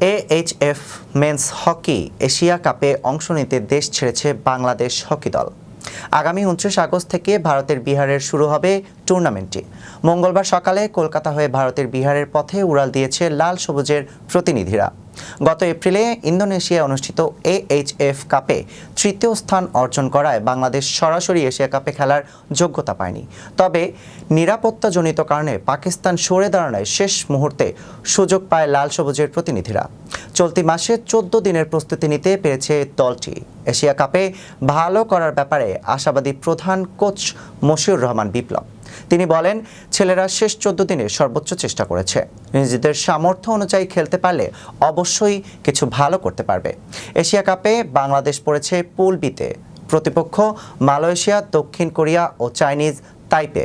AHF men's hockey Asia কাপে অংশ নিতে দেশ ছেড়েছে বাংলাদেশ হকি দল। আগামী উনত্রিশ আগস্ট থেকে ভারতের বিহারের শুরু হবে টুর্নামেন্টটি। মঙ্গলবার সকালে কলকাতা হয়ে ভারতের বিহারের পথে উড়াল দিয়েছে লাল সবুজের প্রতিনিধিরা। গত এপ্রিলে ইন্দোনেশিয়ায় অনুষ্ঠিত এএইচএফ কাপে তৃতীয় স্থান অর্জন করায় বাংলাদেশ সরাসরি এশিয়া কাপে খেলার যোগ্যতা পায়নি। তবে নিরাপত্তাজনিত কারণে পাকিস্তান সরে দাঁড়ানোয় শেষ মুহূর্তে সুযোগ পায় লাল সবুজের প্রতিনিধিরা। চলতি মাসে চোদ্দ দিনের প্রস্তুতি নিতে পেরেছে দলটি। এশিয়া কাপে ভালো করার ব্যাপারে আশাবাদী প্রধান কোচ মশিউর রহমান বিপ্লব। তিনি বলেন, ছেলেরা শেষ চোদ্দ দিনে সর্বোচ্চ চেষ্টা করেছে। নিজেদের সামর্থ্য অনুযায়ী খেলতে পারলে অবশ্যই কিছু ভালো করতে পারবে। এশিয়া কাপে বাংলাদেশ পড়েছে পুল বিতে। প্রতিপক্ষ মালয়েশিয়া, দক্ষিণ কোরিয়া ও চাইনিজ তাইপে।